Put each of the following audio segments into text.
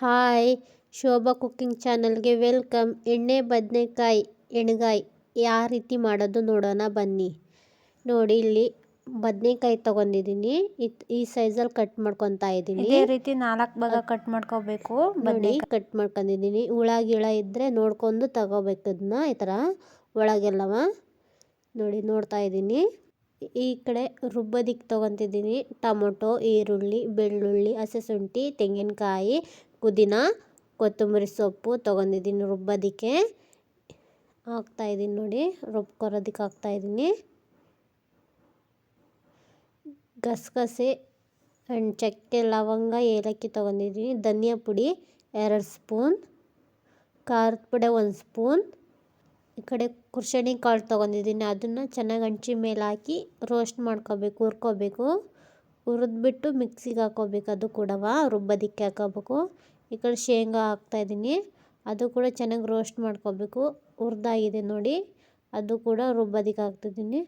Hi Shobha cooking ಚಾನಲ್ಗೆ welcome. ಎಣ್ಣೆ ಬದನೆಕಾಯಿ ಎಣ್ಗಾಯಿ ಯಾವ ರೀತಿ ಮಾಡೋದು ನೋಡೋಣ ಬನ್ನಿ. ನೋಡಿ ಇಲ್ಲಿ ಬದನೆಕಾಯಿ ತಗೊಂಡಿದ್ದೀನಿ. ಈ ಸೈಜಲ್ಲಿ ಕಟ್ ಮಾಡ್ಕೊತಾ ಇದ್ದೀನಿ. ಇದೇ ರೀತಿ ನಾಲ್ಕು ಭಾಗ ಕಟ್ ಮಾಡ್ಕೋಬೇಕು. ನೋಡಿ ಕಟ್ ಮಾಡ್ಕೊಂಡಿದ್ದೀನಿ. ಹುಳ ಗಿಳ ಇದ್ದರೆ ನೋಡ್ಕೊಂಡು ತಗೋಬೇಕು ಅದನ್ನ ಈ ಥರ ಒಳಗೆಲ್ಲವ. ನೋಡಿ ನೋಡ್ತಾ ಇದ್ದೀನಿ. ಈ ಕಡೆ ರುಬ್ಬೋದಿಕ್ಕೆ ತೊಗೊತಿದ್ದೀನಿ ಟೊಮೊಟೊ ಈರುಳ್ಳಿ ಬೆಳ್ಳುಳ್ಳಿ ಹಸಿ ಶುಂಠಿ ತೆಂಗಿನಕಾಯಿ ಪುದೀನ ಕೊತ್ತಂಬರಿ ಸೊಪ್ಪು ತೊಗೊಂಡಿದ್ದೀನಿ ರುಬ್ಬೋದಕ್ಕೆ. ಹಾಕ್ತಾಯಿದ್ದೀನಿ ನೋಡಿ ರುಬ್ಕೊರೋದಕ್ಕೆ ಹಾಕ್ತಾಯಿದ್ದೀನಿ ಗಸಗಸೆ ಆ್ಯಂಡ್ ಚಕ್ಕೆ, ಲವಂಗ, ಏಲಕ್ಕಿ ತೊಗೊಂಡಿದ್ದೀನಿ. ಧನಿಯಾ ಪುಡಿ ಎರಡು ಸ್ಪೂನ್, ಖಾರದ ಪುಡಿ ಒಂದು ಸ್ಪೂನ್. ಈ ಕಡೆ ಕುರ್ಸಣಿ ಕಾಳು ತೊಗೊಂಡಿದ್ದೀನಿ. ಅದನ್ನು ಚೆನ್ನಾಗಿ ಹಂಚಿ ಮೇಲೆ ಹಾಕಿ ರೋಸ್ಟ್ ಮಾಡ್ಕೋಬೇಕು, ಹುರ್ಕೋಬೇಕು. ಹುರಿದ್ಬಿಟ್ಟು ಮಿಕ್ಸಿಗೆ ಹಾಕೋಬೇಕು. ಅದು ಕೂಡವ? ರುಬ್ಬೋದಕ್ಕೆ ಹಾಕ್ಕೋಬೇಕು ಈ ಕಡೆ ಶೇಂಗಾ ಹಾಕ್ತಾಯಿದ್ದೀನಿ ಅದು ಕೂಡ ಚೆನ್ನಾಗಿ ರೋಸ್ಟ್ ಮಾಡ್ಕೋಬೇಕು. ಹುರಿದಾಗಿದೆ ನೋಡಿ. ಅದು ಕೂಡ ರುಬ್ಬೋದಕ್ಕೆ ಹಾಕ್ತಿದ್ದೀನಿ.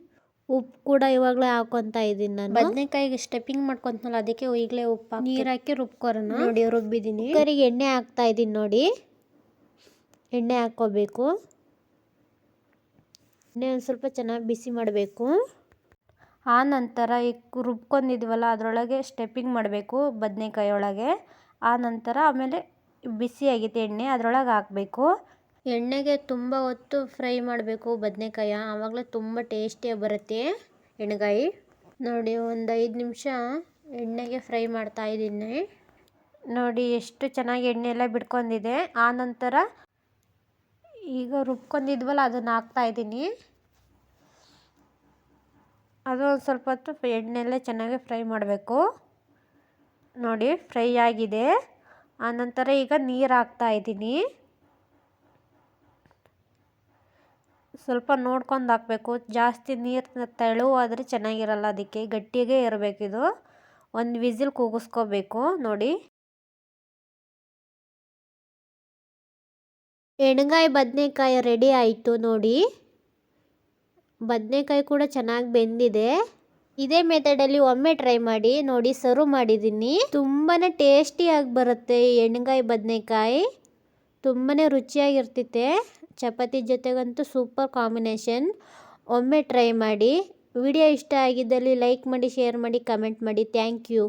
ಉಪ್ಪು ಕೂಡ ಇವಾಗಲೇ ಹಾಕೊತಾ ಇದ್ದೀನಿ ನಾನು. ಬದನೆಕಾಯಿಗೆ ಸ್ಟೆಪ್ಪಿಂಗ್ ಮಾಡ್ಕೊತನಲ್ಲ ಅದಕ್ಕೆ ಈಗಲೇ ಉಪ್ಪು ನೀರು ಹಾಕಿ ರುಬ್ಕೊರೋಣ. ನೋಡಿ ರುಬ್ಬಿದ್ದೀನಿ. ಕರಿಗೆ ಎಣ್ಣೆ ಹಾಕ್ತಾ ಇದ್ದೀನಿ ನೋಡಿ. ಎಣ್ಣೆ ಹಾಕ್ಕೋಬೇಕು ಎಣ್ಣೆ ಒಂದು ಸ್ವಲ್ಪ ಚೆನ್ನಾಗಿ ಬಿಸಿ ಮಾಡಬೇಕು. ಆ ನಂತರ ಈ ರುಬ್ಕೊಂಡಿದ್ವಲ್ಲ, ಅದರೊಳಗೆ ಸ್ಟೆಪ್ಪಿಂಗ್ ಮಾಡಬೇಕು ಬದನೇಕಾಯಿ ಒಳಗೆ ಆ ನಂತರ ಆಮೇಲೆ ಬಿಸಿ ಆಗೈತೆ ಎಣ್ಣೆ ಅದರೊಳಗೆ ಹಾಕಬೇಕು. ಎಣ್ಣೆಗೆ ತುಂಬ ಹೊತ್ತು ಫ್ರೈ ಮಾಡಬೇಕು ಬದನೆಕಾಯಿ. ಆವಾಗಲೇ ತುಂಬ ಟೇಸ್ಟಿಯಾಗಿ ಬರುತ್ತೆ ಎಣ್ಣೆಗಾಯಿ ನೋಡಿ, ಒಂದು ಐದು ನಿಮಿಷ ಎಣ್ಣೆಗೆ ಫ್ರೈ ಮಾಡ್ತಾ ಇದ್ದೀನಿ. ನೋಡಿ, ಎಷ್ಟು ಚೆನ್ನಾಗಿ ಎಣ್ಣೆ ಎಲ್ಲ ಬಿಡ್ಕೊಂಡಿದೆ ಆ ನಂತರ ಈಗ ರುಬ್ಕೊಂಡಿದ್ವಲ್ಲ, ಅದನ್ನು ಹಾಕ್ತಾ ಇದ್ದೀನಿ. ಅದು ಒಂದು ಸ್ವಲ್ಪ ಹೊತ್ತು ಎಣ್ಣೆಯಲ್ಲೇ ಚೆನ್ನಾಗಿ ಫ್ರೈ ಮಾಡಬೇಕು. ನೋಡಿ, ಫ್ರೈ ಆಗಿದೆ. ಆನಂತರ ಈಗ ನೀರು ಹಾಕ್ತಾ ಇದ್ದೀನಿ. ಸ್ವಲ್ಪ ನೋಡ್ಕೊಂಡು ಹಾಕಬೇಕು. ಜಾಸ್ತಿ ನೀರು ತೆಳುವಾದರೆ ಚೆನ್ನಾಗಿರಲ್ಲ ಅದಕ್ಕೆ. ಗಟ್ಟಿಗೆ ಇರಬೇಕಿದು ಒಂದು ವಿಸಿಲ್ ಕೂಗಿಸ್ಕೋಬೇಕು. ನೋಡಿ. ಎಣ್ಗಾಯಿ ಬದನೆಕಾಯಿ ರೆಡಿ ಆಯಿತು ನೋಡಿ. ಬದನೆಕಾಯಿ ಕೂಡ ಚೆನ್ನಾಗಿ ಬೆಂದಿದೆ. ಇದೇ ಮೆಥಡಲ್ಲಿ ಒಮ್ಮೆ ಟ್ರೈ ಮಾಡಿ ನೋಡಿ ಸರ್ವ್ ಮಾಡಿದ್ದೀನಿ. ತುಂಬಾ ಟೇಸ್ಟಿಯಾಗಿ ಬರುತ್ತೆ ಎಣ್ಣೆಗಾಯಿ ಬದನೆಕಾಯಿ. ತುಂಬಾ ರುಚಿಯಾಗಿರ್ತೈತೆ ಚಪಾತಿ ಜೊತೆಗಂತೂ ಸೂಪರ್ ಕಾಂಬಿನೇಷನ್ ಒಮ್ಮೆ ಟ್ರೈ ಮಾಡಿ. ವಿಡಿಯೋ ಇಷ್ಟ ಆಗಿದ್ದಲ್ಲಿ ಲೈಕ್ ಮಾಡಿ ಶೇರ್ ಮಾಡಿ ಕಮೆಂಟ್ ಮಾಡಿ. Thank you